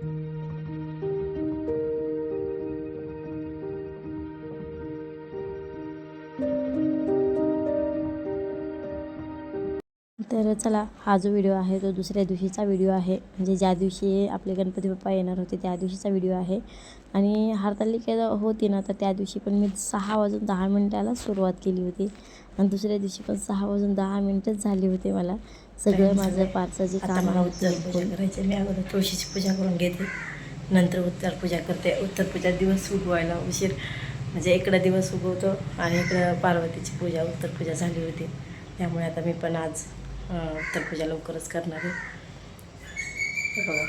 thank you तर चला हा जो व्हिडिओ आहे तो दुसऱ्या दिवशीचा व्हिडिओ आहे. म्हणजे ज्या दिवशी आपले गणपती बाप्पा येणार होते त्या दिवशीचा व्हिडिओ आहे. आणि हरतालिका होती ना तर त्या दिवशी पण मी सहा वाजून दहा मिनटाला सुरुवात केली होती. आणि दुसऱ्या दिवशी पण सहा वाजून दहा मिनटंच झाली होते मला. सगळं माझं पाचचं जे काम मला आहे उत्तर पूजा करायची मी अगोदर तुळशीची पूजा करून घेते. नंतर उत्तर पूजा करते. उत्तर पूजा दिवस उगवायला उशीर. म्हणजे इकडं दिवस उगवतो आणि इकडं पार्वतीची पूजा उत्तर पूजा झाली होती. त्यामुळे आता मी पण आज तर पूजा लवकरच करणार आहे. बघा.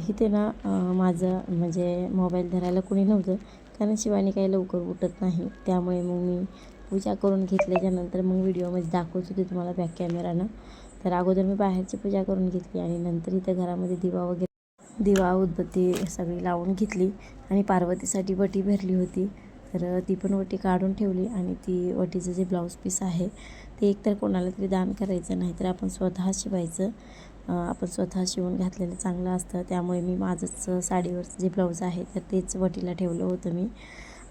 इथे ना माझं म्हणजे मोबाईल धरायला कोणी नव्हतं कारण शिवानी काही लवकर उठत नाही. त्यामुळे मग मी पूजा करून घेतल्याच्यानंतर मग व्हिडिओमध्ये दाखवत होते तुम्हाला बॅक कॅमेरानं तर अगोदर मी बाहेरची पूजा करून घेतली आणि नंतर इथं घरामध्ये दिवा वगैरे दिवा उदबत्ती सगळी लावून घेतली आणि पार्वतीसाठी वटी भरली होती. तर ती पण वटी काढून ठेवली आणि ती वटीचं जे ब्लाऊज पीस आहे ते एकतर कोणाला तरी दान करायचं नाही तर आपण स्वतः शिवायचं. आपण स्वतः शिवून घातलेलं चांगलं असतं. त्यामुळे मी माझंच साडीवरचं जे ब्लाऊज आहे तर तेच वटीला ठेवलं होतं मी.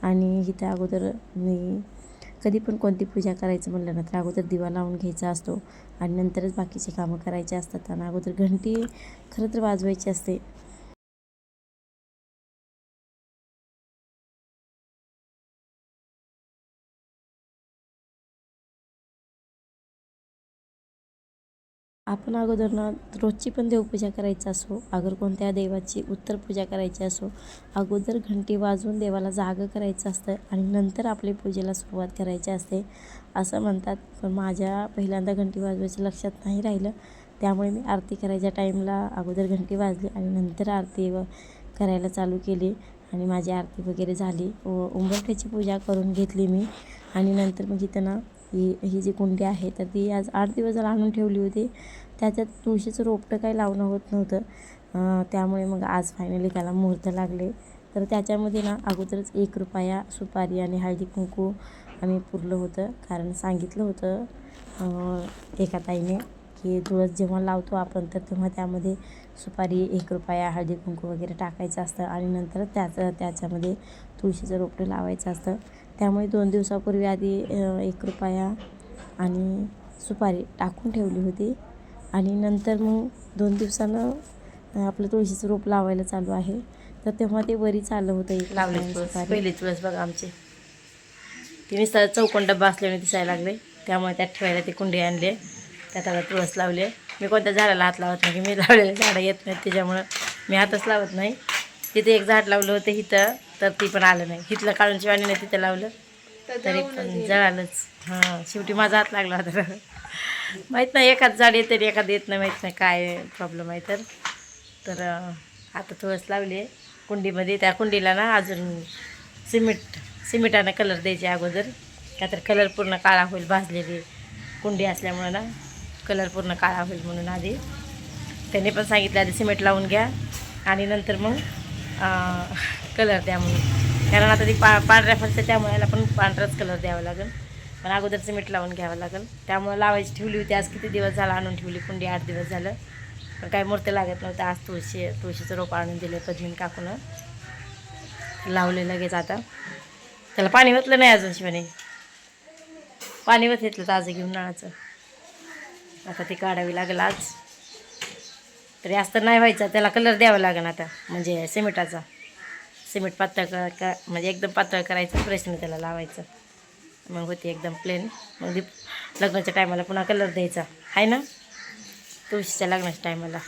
आणि इथे अगोदर मी कधी पण कोणती पूजा करायचं म्हणलं ना तर अगोदर दिवा लावून घ्यायचा असतो आणि नंतरच बाकीचे कामं करायचे असतात. आणि अगोदर घंटी खरं तर वाजवायची असते. आपण अगोदर ना रोजची पण देवपूजा करायची असो अगर कोणत्या देवाची उत्तर पूजा करायची असो अगोदर घंटी वाजवून देवाला जागं करायचं असतं आणि नंतर आपली पूजेला सुरुवात करायची असते. असं म्हणतात पण माझ्या पहिल्यांदा घंटी वाजवायचं लक्षात नाही राहिलं. त्यामुळे मी आरती करायच्या टाईमला अगोदर घंटी वाजली आणि नंतर आरती व करायला चालू केली आणि माझी आरती वगैरे झाली. व उंबरठ्याची पूजा करून घेतली मी आणि नंतर मग इथं ना ही ही जी कुंडी आहे तर ती आज आठ दिवस झाला आणून ठेवली होती त्याच्यात तुळशीचं रोपटं काही लावणं होत नव्हतं. त्यामुळे मग आज फायनली त्याला मुहूर्त लागले. तर त्याच्यामध्ये ना अगोदरच एक रुपया सुपारी आणि हळदी कुंकू आम्ही पुरलं होतं. कारण सांगितलं होतं एका ताईने की तुळस जेव्हा लावतो आपण तर तेव्हा त्यामध्ये सुपारी एक रुपया हळदी कुंकू वगैरे टाकायचं असतं आणि नंतर त्याचं त्याच्यामध्ये तुळशीचं रोपटं लावायचं असतं. त्यामुळे दोन दिवसापूर्वी आधी एक रुपया आणि सुपारी टाकून ठेवली होती. आणि नंतर मग दोन दिवसानं आपलं तुळशीचं रोप लावायला चालू आहे. तर तेव्हा ते वरीच आलं होतं एक लावले. पहिली तुळस बघा आमची. ती नुसतं चौकोन डब्बा असल्याने दिसायला लागले. त्यामुळे त्यात ठेवायला ती कुंडी आणली. त्यात आता तुळस लावले. मी कोणत्या झाडाला हात लावत नाही की मी लावलेले झाडं येत नाहीत. त्याच्यामुळं मी हातच लावत नाही. तिथे एक झाड लावलं होतं इथं. तर ती पण आलं नाही. इथलं काढून शिवानीने तिथं लावलं. तरी पण जळालंच. हां शेवटी माझा हात लागला होता माहीत नाही एखाद झाड येते आणि एखादं येत नाही माहीत नाही काय प्रॉब्लेम आहे तर. तर आता तुळस लावली आहे कुंडीमध्ये. त्या कुंडीला ना अजून सिमेंट सिमेंटानं कलर द्यायचे अगोदर. का तर कलर पूर्ण काळा होईल भाजलेली कुंडी असल्यामुळं ना. कलर पूर्ण काळा होईल म्हणून आधी. त्याने पण सांगितलं आधी सिमेंट लावून घ्या. आणि नंतर मग कलर द्या म्हणून कारण आता ती पा पांढऱ्या फरसे त्यामुळे याला पण पांढराच कलर द्यावा लागेल. पण अगोदर सिमेंट लावून घ्यावं लागेल. त्यामुळे लावायची ठेवली होती. आज किती दिवस झाला आणून ठेवली? कुंडी आठ दिवस झालं. पण काही मूर्ती लागत नव्हतं. आज तुळशी तुळशीचं रोप आणून दिलं पद्मीन काकूनं. लावले लगेच आता. त्याला पाणी वतलं नाही अजून शिवाने. पाणी वत घेतलं ताजं घेऊन नळाचं आता ती काढावी लागेल आज. तरी असं तर नाही व्हायचं. त्याला कलर द्यावा लागेल आता. म्हणजे सिमेंटाचा. सिमेंट पातळ का? म्हणजे एकदम पातळ करायचं प्रश्न त्याला लावायचं. मग होती एकदम प्लेन मग दीप लग्नाच्या टायमाला पुन्हा कलर द्यायचा. आहे ना? तुळशीच्या लग्नाच्या टायमाला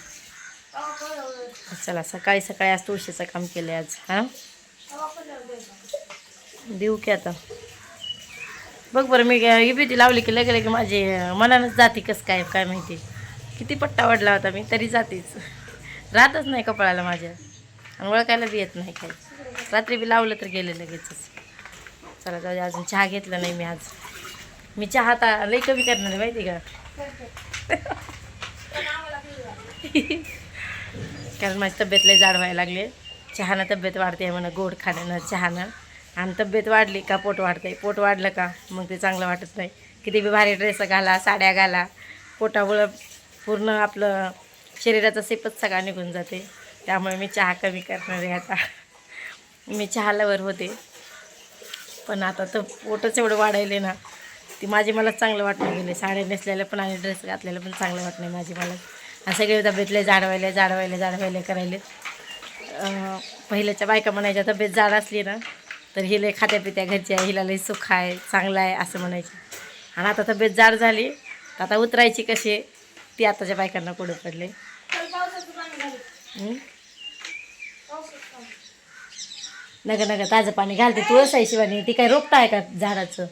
चला सकाळी सकाळी आज तुळशीचं काम केलं आहे आज हां? देऊ की आता. बघ बरं मी इबिटी लावली की लगे लगे माझी मनानंच जाते कसं काय काय माहिती. किती पट्टा वाढला होता मी तरी जातेच. राहतच नाही कपाळाला माझ्या. आणि ओळखायला बी येत नाही काही. रात्री बी लावलं तर गेले लगेचच. चला जाऊ अजून चहा घेतला नाही मी आज. मी चहा आता लई कमी करणार आहे माहिती का? कारण माझी तब्येत लई जाड व्हायला लागली. चहानं तब्येत वाढते म्हणा गोड खाण्यानं चहानं. आणि तब्येत वाढली का पोट वाढते पोट वाढलं का? मग ते चांगलं वाटत नाही. किती बी भारी ड्रेस घाला साड्या घाला. पोटामुळं पूर्ण आपलं शरीराचा सेपच सगळा निघून जाते. त्यामुळे मी चहा कमी करणार आहे आता. मी चहालावर होते. पण आता तर पोटच एवढं वाढायले ना. ती माझी मला चांगलं वाटणं गेले साड्या नेसलेलं पण आणि ड्रेस घातलेलं पण चांगलं वाटणं माझी मला. आणि सगळे तब्येतले जाडवायले जाडवायले जाडवायले करायले. पहिल्याच्या बायका म्हणायच्या तब्येत जाड असली ना तर हि लय खात्या पित्या घरच्या हिला लय सुख आहे चांगलं आहे असं म्हणायचे. आणि आता तब्येत जाड झाली तर आता उतरायची कशी ती आताच्या बायकांना पुढे पडले नका नका ताजं पाणी घालते. तुळस आहे शिवानी ती काय रोपटा आहे का झाडाचं?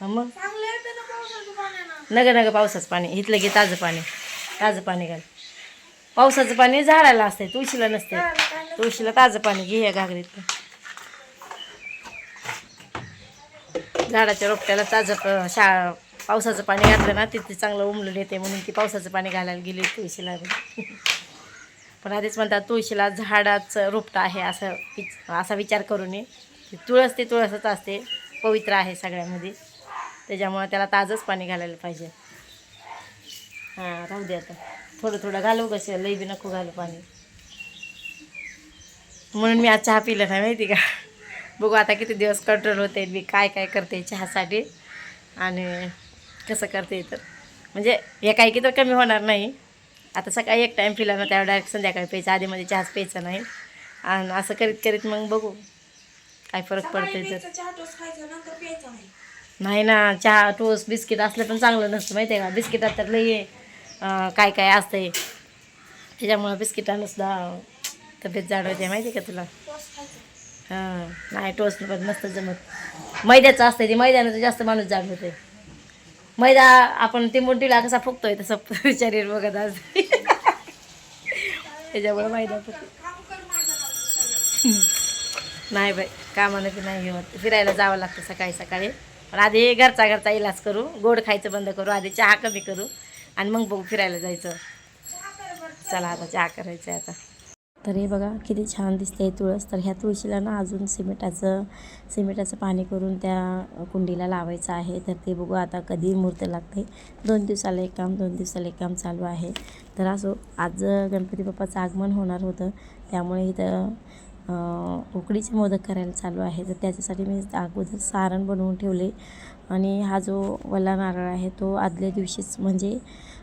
मग? नका नका पावसाचं पाणी इथलं घे ताजं पाणी. ताजं पाणी घाल. पावसाचं पाणी झाडाला असते तुळशीला नसते तुळशीला ताजं पाणी घे या घागरीत. झाडाच्या रोपट्याला ताजं शा पावसाचं पाणी घातलं ना तिथे चांगलं उमलून येते म्हणून ती पावसाचं पाणी घालायला गेली तुळशीला. पण आधीच म्हणतात तुळशीला झाडाचं रोपटं आहे असं विच असा विचार करू नये तुळस ते तुळसच असते पवित्र आहे सगळ्यामध्ये. त्याच्यामुळं त्याला ताजंच पाणी घालायला पाहिजे. हां राहू दे आता. थोडं थोडं घालू कसं लई बी नको घालू पाणी. म्हणून मी आज चहा पिलं नाही माहिती का? बघू आता किती दिवस कंट्रोल होते मी काय काय करते चहासाठी. आणि कसं करते तर. म्हणजे हे काही की तर कमी होणार नाही. आता सकाळी एक टाईम पिला ना त्यावर डायरेक्ट संध्याकाळी प्यायचं. आधीमध्ये चहाच प्यायचा नाही. आणि असं करीत करीत मग बघू काय फरक पडतोय तर. नाही. ना चहा टोस्ट बिस्किट असलं पण चांगलं नसतं माहिती आहे का? बिस्किटात तर लई काय काय असतंय. त्याच्यामुळं बिस्किटानं सुद्धा तब्येत जाड होते माहिती आहे का तुला? हां नाही टोस्ट पण नसतं जमत. मैद्याचं असतं ते मैद्यानं तर जास्त माणूस जाड होते मैदा आपण ते मुंडीला कसा फुकतोय तसं शरीर बघत आज. त्याच्यामुळे मैदा फुकतो नाही बाई कामानं की नाही होत. फिरायला जावं लागतं सकाळी सकाळी. पण आधी घरचा घरचा इलाज करू गोड खायचं बंद करू आधी चहा कमी करू आणि मग बघू फिरायला जायचं. चला आता चहा करायचं आहे आता. तर हे बघा किती छान दिसते तुळस. तर ह्या तुळशीला ना अजून सिमेंटाचं सिमेंटाचं पाणी करून त्या कुंडीला लावायचं आहे. तर ते बघू आता कधी मुहूर्त लागते. दोन दिवसाला एक काम दोन दिवसाला एक काम चालू आहे. तर असो आज गणपती बाप्पाचं आगमन होणार होतं. त्यामुळे इथं उकडीचे मोदक करायला चालू आहे. तर त्याच्यासाठी मी अगोदर सारण बनवून ठेवले. आणि हा जो वल्ला नारळ आहे तो आदल्या दिवशीच म्हणजे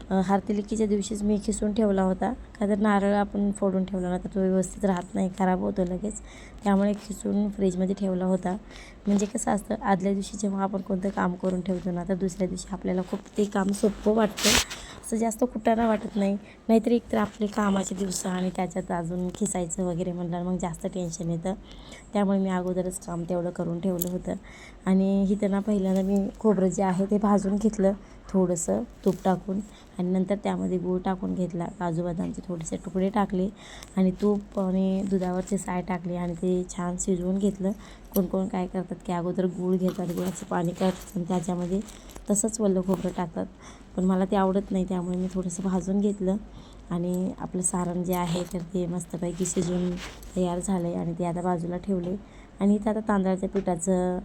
हरतालिकेच्या दिवशीच मी खिसून ठेवला होता. का तर नारळ आपण फोडून ठेवला ना तर तो व्यवस्थित राहत नाही खराब होतो लगेच. त्यामुळे खिसून फ्रीजमध्ये ठेवला होता. म्हणजे कसं असतं आदल्या दिवशी जेव्हा आपण कोणतं काम करून ठेवतो ना तर दुसऱ्या दिवशी आपल्याला खूप ते काम सोपं वाटतं. असं जास्त कुटाणा वाटत नाही. नाहीतर एकतर आपले कामाचे दिवस आणि त्याच्यात अजून खिसायचं वगैरे म्हणलं मग जास्त टेन्शन येतं. त्यामुळे मी अगोदरच काम तेवढं करून ठेवलं होतं. आणि ही ना पहिल्यांदा मी खोबरं जे आहे ते भाजून घेतलं. थोडंसं तूप टाकून आणि नंतर त्यामध्ये गूळ टाकून घेतला. काजू बदामचे थोडेसे तुकडे टाकले आणि तूप आणि दुधावरचे साय टाकले आणि ते छान शिजवून घेतलं. कोण कोण काय करतात की अगोदर गूळ घेतात गुळाचं पाणी करतात आणि त्याच्यामध्ये तसंच वल्लं खोबरं टाकतात. पण मला ते आवडत नाही त्यामुळे मी थोडंसं भाजून घेतलं आणि आपलं सारण जे आहे तर ते मस्तपैकी शिजून तयार झालं आहे आणि ते आता बाजूला ठेवले. आणि इथं आता तांदळाच्या पिठाचं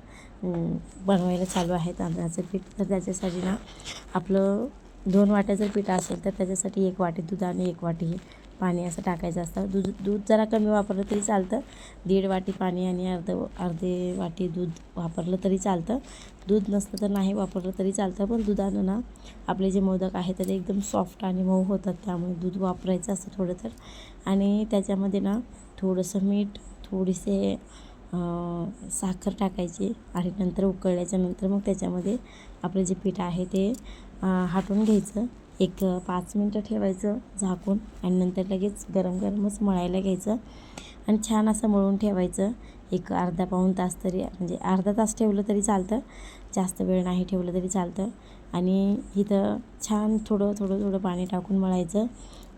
बनवायला चालू आहे तांदळाचं पीठ. तर त्याच्यासाठी ना आपलं दोन वाट्या जर पीठ असेल तर त्याच्यासाठी एक वाटी दूध आणि एक वाटी पाणी असं टाकायचं असतं. दूध दूध जरा कमी वापरलं तरी चालतं. दीड वाटी पाणी आणि अर्ध अर्धे वाटी दूध वापरलं तरी चालतं. दूध नसलं तर नाही वापरलं तरी चालतं. पण दुधानं ना आपले जे मोदक आहेत तर ते एकदम सॉफ्ट आणि मऊ होतात. त्यामुळे दूध वापरायचं असतं थोडं तर. आणि त्याच्यामध्ये ना थोडंसं मीठ थोडीसे साखर टाकायची आणि नंतर उकळल्याच्या नंतर मग त्याच्यामध्ये आपलं जे पीठ आहे ते हाटून घ्यायचं. एक पाच मिनटं ठेवायचं झाकून आणि नंतर लगेच गरम गरमच मळायला घ्यायचं आणि छान असं मळून ठेवायचं. एक अर्धा पाऊण तास तरी म्हणजे अर्धा तास ठेवलं तरी चालतं. जास्त वेळ नाही ठेवलं तरी चालतं. आणि इथं छान थोडं थोडं थोडं पाणी टाकून मळायचं.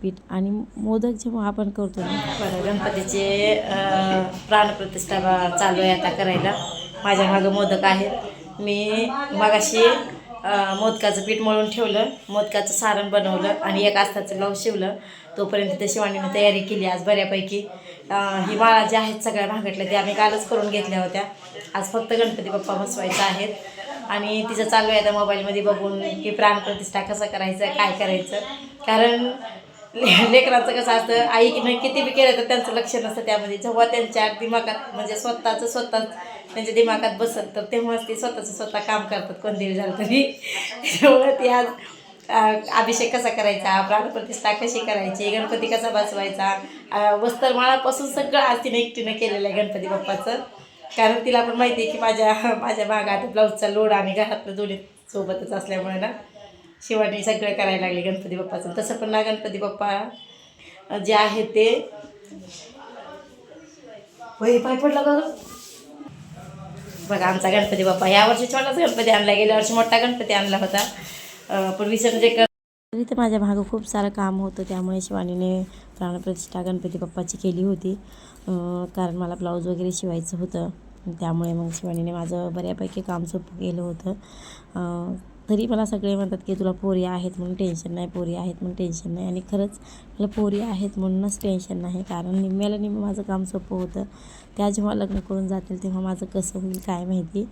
पीठ आणि मोदक जेव्हा आपण करतो ना गणपतीचे प्राणप्रतिष्ठा चालू आहे आता करायला. माझ्या मागं मोदक आहेत. मी मगाशी मोदकाचं पीठ मळून ठेवलं मोदकाचं सारण बनवलं आणि एक आस्ताचं ब्लाऊज शिवलं. तोपर्यंत त्या शिवानीनं तयारी केली आज बऱ्यापैकी. ही माळा ज्या आहेत सगळ्या भागातल्या त्या आम्ही कालच करून घेतल्या होत्या. आज फक्त गणपती बाप्पा बसवायचा आहेत. आणि तिचं चालू आहे आता मोबाईलमध्ये बघून की प्राणप्रतिष्ठा कसं करायचं काय करायचं. कारण लेकरांचं कसं असतं आई की नाही किती बी केलं तर त्यांचं लक्ष नसतं त्यामध्ये. जेव्हा त्यांच्या दिमागात म्हणजे स्वतःचं स्वतः त्यांच्या दिमागात बसत तर तेव्हाच ते स्वतःचं स्वतः काम करतात. कोणतेही झालं तरी. त्यामुळे ते आज अभिषेक कसा करायचा प्राणप्रतिष्ठा कशी करायची गणपती कसा बसवायचा वस्त्रमाळापासून सगळं आज तिने एकटीनं केलेलं आहे गणपती बाप्पाचं. कारण तिला पण माहिती आहे की माझ्या माझ्या मागं ब्लाऊजचा लोड आणि घरातलं दोन्ही सोबतच असल्यामुळे ना शिवानी सगळं करायला लागले गणपती बाप्पाचं. तसं पण ना गणपती बाप्पा जे आहे ते. वही पाय पडला का? बघा आमचा गणपती बाप्पा. या वर्षी छोटाच गणपती आणला गेल्या वर्षी मोठा गणपती आणला होता. पण विसर्जन कर तरी तर माझ्या मागं खूप सारं काम होतं त्यामुळे शिवानीने प्राणप्रतिष्ठा गणपती बाप्पाची केली होती. कारण मला ब्लाऊज वगैरे शिवायचं होतं. त्यामुळे मग शिवानीने माझं बऱ्यापैकी काम सोपं केलं होतं. तरी मला सगळे म्हणतात की तुला पोरी आहेत म्हणून टेन्शन नाही पोरी आहेत म्हणून टेन्शन नाही. आणि खरंच मला पोरी आहेत म्हणूनच टेन्शन नाही. कारण निम्म्याला निम्मं माझं काम सोपं होतं. त्या जेव्हा लग्न करून जातील तेव्हा माझं कसं होईल काय माहिती?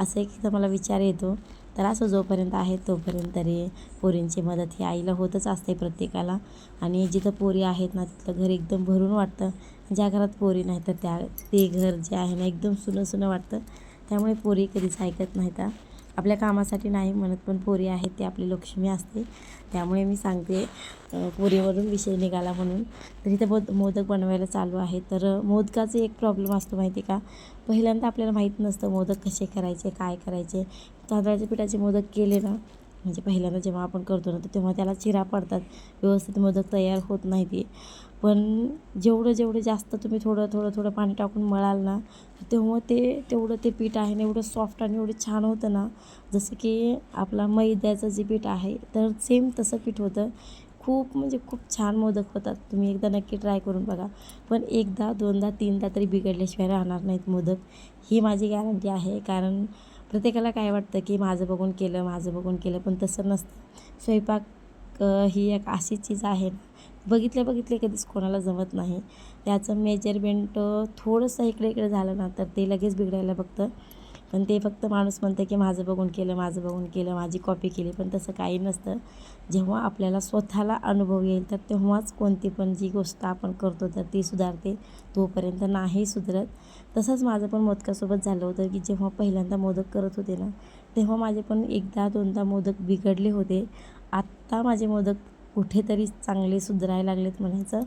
असं एक एकदा मला विचार येतो. तर असं जोपर्यंत आहे तोपर्यंत तरी पोरींची मदत ही आईला होतच असते प्रत्येकाला. आणि जिथं पोरी आहेत ना तिथलं घर एकदम भरून वाटतं. ज्या घरात पोरी नाही तर त्या ते घर जे आहे ना एकदम सुनं सुनं वाटतं. त्यामुळे पोरी कधीच ऐकत नाहीत तर आपल्या कामासाठी नाही म्हणत पण पोरी आहेत ती आपली लक्ष्मी असते. त्यामुळे मी सांगते पोरीवरून विषय निघाला म्हणून. तर इथं मोद मोदक बनवायला चालू आहे. तर मोदकाचे एक प्रॉब्लेम असतो माहिती का? पहिल्यांदा आपल्याला माहीत नसतं मोदक कसे करायचे काय करायचे. तांदळाच्या पिठाचे मोदक केले ना म्हणजे पहिल्यांदा जेव्हा आपण करतो ना तर तेव्हा त्याला चिरा पडतात. व्यवस्थित मोदक तयार होत नाही ते. पण जेवढं जेवढं जास्त तुम्ही थोडं थोडं थोडं पाणी टाकून मळाल ना तेव्हा ते तेवढं ते पीठ आहे ना एवढं सॉफ्ट आणि एवढं छान होतं ना. जसं की आपला मैद्याचं जे पीठ आहे तर सेम तसं पीठ होतं. खूप म्हणजे खूप छान मोदक होतात. तुम्ही एकदा नक्की ट्राय करून बघा. पण एकदा दोनदा तीनदा तरी बिघडल्याशिवाय राहणार नाहीत मोदक. ही माझी गॅरंटी आहे. कारण प्रत्येकाला काय वाटतं की माझं बघून केलं माझं बघून केलं पण तसं नसतं. स्वयंपाक ही एक अशी चीज आहे बघितले बघितले कधीच कोणाला जमत नाही. त्याचं मेजरमेंट थोडंसं इकडे इकडे झालं ना तर ते लगेच बिघडायला बघतं. पण ते फक्त माणूस म्हणतं की माझं बघून केलं माझं बघून केलं माझी कॉपी केली पण तसं काही नसतं. जेव्हा आपल्याला स्वतःला अनुभव येईल तर तेव्हाच कोणती पण जी गोष्ट आपण करतो तर ती सुधारते. तोपर्यंत नाही सुधरत. तसंच माझं पण मोदकासोबत झालं होतं की जेव्हा पहिल्यांदा मोदक करत होते ना तेव्हा माझे पण एकदा दोनदा मोदक बिघडले होते. आत्ता माझे मोदक कुठेतरी चांगले सुधरायला लागलेत म्हणायचं.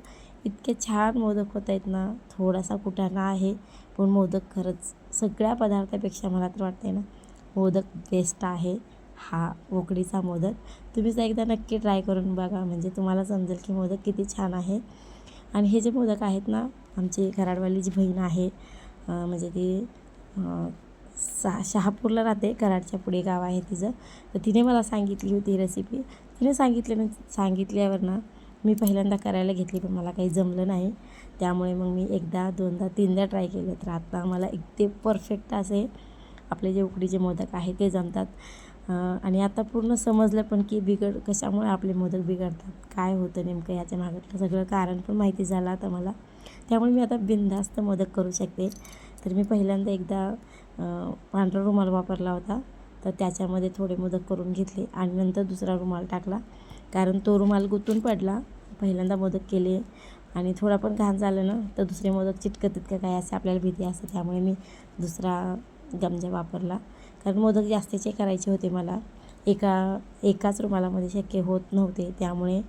इतके छान मोदक होत आहेत ना. थोडासा कुटाणा आहे पण मोदक खरंच सगळ्या पदार्थापेक्षा मला तर वाटते ना मोदक बेस्ट आहे हा उकडीचा मोदक. तुम्ही एकदा नक्की ट्राय करून बघा म्हणजे तुम्हाला समजेल की मोदक किती छान आहे. आणि हे जे मोदक आहेत ना आमची कराडवाली जी बहीण आहे म्हणजे ती सा शहापूरला राहते कराडच्या पुढे गाव आहे तिचं. तर तिने मला सांगितली होती रेसिपी तिने सांगितल्यानं ना सांगितल्यावर ना मी पहिल्यांदा करायला घेतली पण मला काही जमलं नाही. त्यामुळे मग मी एकदा दोनदा तीनदा ट्राय केलं. तर आता मला ते परफेक्ट असे आपले जे उकडीचे मोदक आहे ते जमतात. आणि आता पूर्ण समजलं पण की बिघड कशामुळे आपले मोदक बिघडतात काय होतं नेमकं याच्या मागचं सगळं कारण पण माहिती झालं आता मला. त्यामुळे मी आता बिनधास्त मोदक करू शकते. तर मी पहिल्यांदा एकदा पांढरा रुमाल वापरला होता. तर त्याच्यामध्ये थोडे मोदक करून घेतले आणि नंतर दुसरा रुमाल टाकला. कारण तो रुमाल गुंतून पडला. पहिल्यांदा मोदक केले आणि थोडा पण घाण झालं ना तर दुसरे मोदक चिटकतात का काय असे आपल्याला भीती असते. त्यामुळे मी दुसरा गमजा वापरला. कारण मोदक जास्तीचे करायचे होते मला. एका एकाच रुमालामध्ये शक्य होत नव्हते. त्यामुळे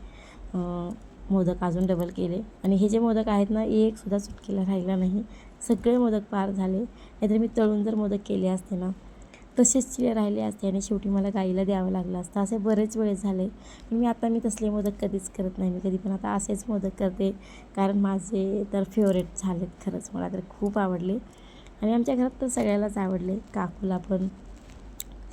मोदक अजून डबल केले. आणि हे जे मोदक आहेत ना एकसुद्धा चुटकीला राहिला नाही. सगळे मोदक पार झाले. नाहीतर मी तळून जर मोदक केले असते ना तसेच चिले राहिले असते आणि शेवटी मला गाईला द्यावं लागलं असतं. असे बरेच वेळेस झाले. पण मी आता मी तसले मोदक कधीच करत नाही. मी कधी पण आता असेच मोदक करते. कारण माझे तर फेवरेट झालेत खरंच. मला तर खूप आवडले. आणि आमच्या घरात तर सगळ्यालाच आवडले. काकूला पण.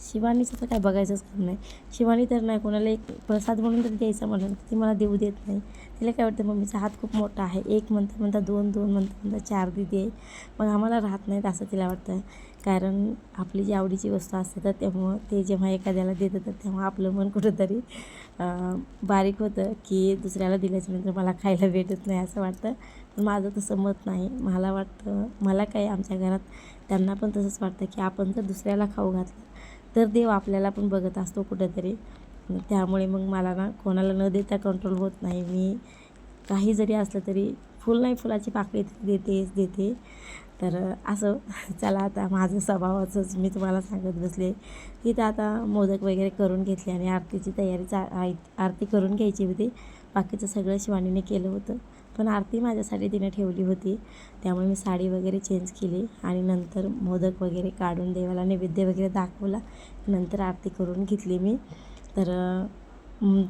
शिवानीचं तर काय बघायचंच काम नाही. शिवानी तर नाही. कोणाला एक प्रसाद म्हणून तरी द्यायचा म्हणून. ती मला देऊ देत नाही. तिला काय वाटतं मम्मीचा हात खूप मोठा आहे. एक म्हणता म्हणता दोन दोन म्हणता म्हणता चार दिदी आहे. मग आम्हाला राहत नाहीत असं तिला वाटतं. कारण आपली जी आवडीची वस्तू असते तर तेव्हा ते जेव्हा एखाद्याला देत होतं तेव्हा आपलं मन कुठंतरी बारीक होतं की दुसऱ्याला दिल्याच्यानंतर मला खायला भेटत नाही असं वाटतं. पण माझं तसं मत नाही. मला वाटतं मला काय आमच्या घरात त्यांना पण तसंच वाटतं की आपण जर दुसऱ्याला खाऊ घातलं तर देव आपल्याला पण बघत असतो कुठंतरी. त्यामुळे मग मला ना कोणाला न देता कंट्रोल होत नाही. मी काही जरी असलं तरी फुल नाही फुलाची पाकळी देतेच देते तर असं चला आता माझं स्वभावाचंच मी तुम्हाला सांगत बसले. तिथं आता मोदक वगैरे करून घेतले आणि आरतीची तयारी चा आरती करून घ्यायची होती. बाकीचं सगळं शिवानीने केलं होतं. पण आरती माझ्यासाठी तिने ठेवली होती. त्यामुळे मी साडी वगैरे चेंज केली आणि नंतर मोदक वगैरे काढून देवाला नैवेद्य वगैरे दाखवला. नंतर आरती करून घेतली मी. तर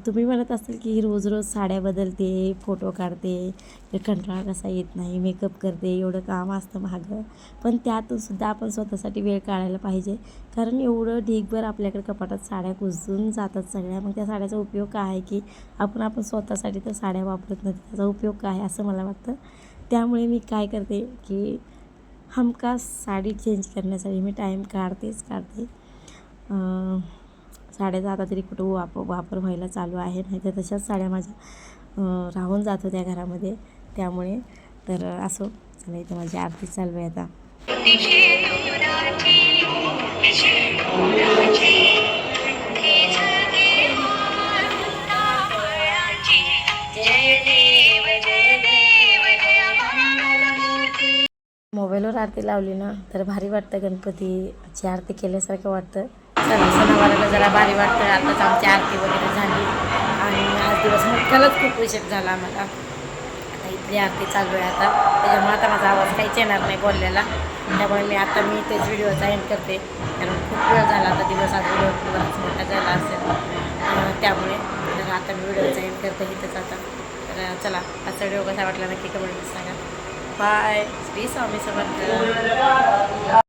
तुम्ही म्हणत असाल की रोज रोज साड्या बदलते फोटो काढते कंटाळा कसा येत नाही मेकअप करते एवढं काम असतं मागं. पण त्यातून सुद्धा आपण स्वतःसाठी वेळ काढायला पाहिजे. कारण एवढं ढीगभर आपल्याकडे कपाटात साड्या कुजून जातात सगळ्या. मग त्या साड्याचा उपयोग काय आहे की आपण आपण स्वतःसाठी तर साड्या वापरत नाही त्याचा उपयोग काय असं मला वाटतं. त्यामुळे मी काय करते की हमखास साडी चेंज करण्यासाठी मी टाईम काढतेच काढते. साड्याचा आता तरी कुठं वाप वापर व्हायला चालू आहे नाही तर तशाच साड्या माझ्या राहून जात होत्या घरामध्ये. त्यामुळे तर असो चला इथं माझी आरती चालू आहे आता. मोबाईलवर आरती लावली ना तर भारी वाटतं गणपतीची आरती केल्यासारखं वाटतं. चला सणावाराला जरा भारी वाटतं आताच आमची आरती वगैरे झाली. आणि आज दिवस मुक्कालच खूप उशीर झाला आम्हाला. आता इथली आरती चालू आहे आता. त्याच्यामुळे आता माझा आवाज काहीच येणार नाही बोललेला. त्यामुळे मी आता मी तेच व्हिडिओचा एंड करते. कारण खूप वेळ झाला आता दिवस आज व्हिडिओ बराच मोठा झाला असेल. त्यामुळे तर आता मी व्हिडिओचा एंड करते इथंच आता. तर चला आजचा व्हिडिओ कसा वाटला नक्की कमेंट सांगा. बाय श्री स्वामी समर्थ.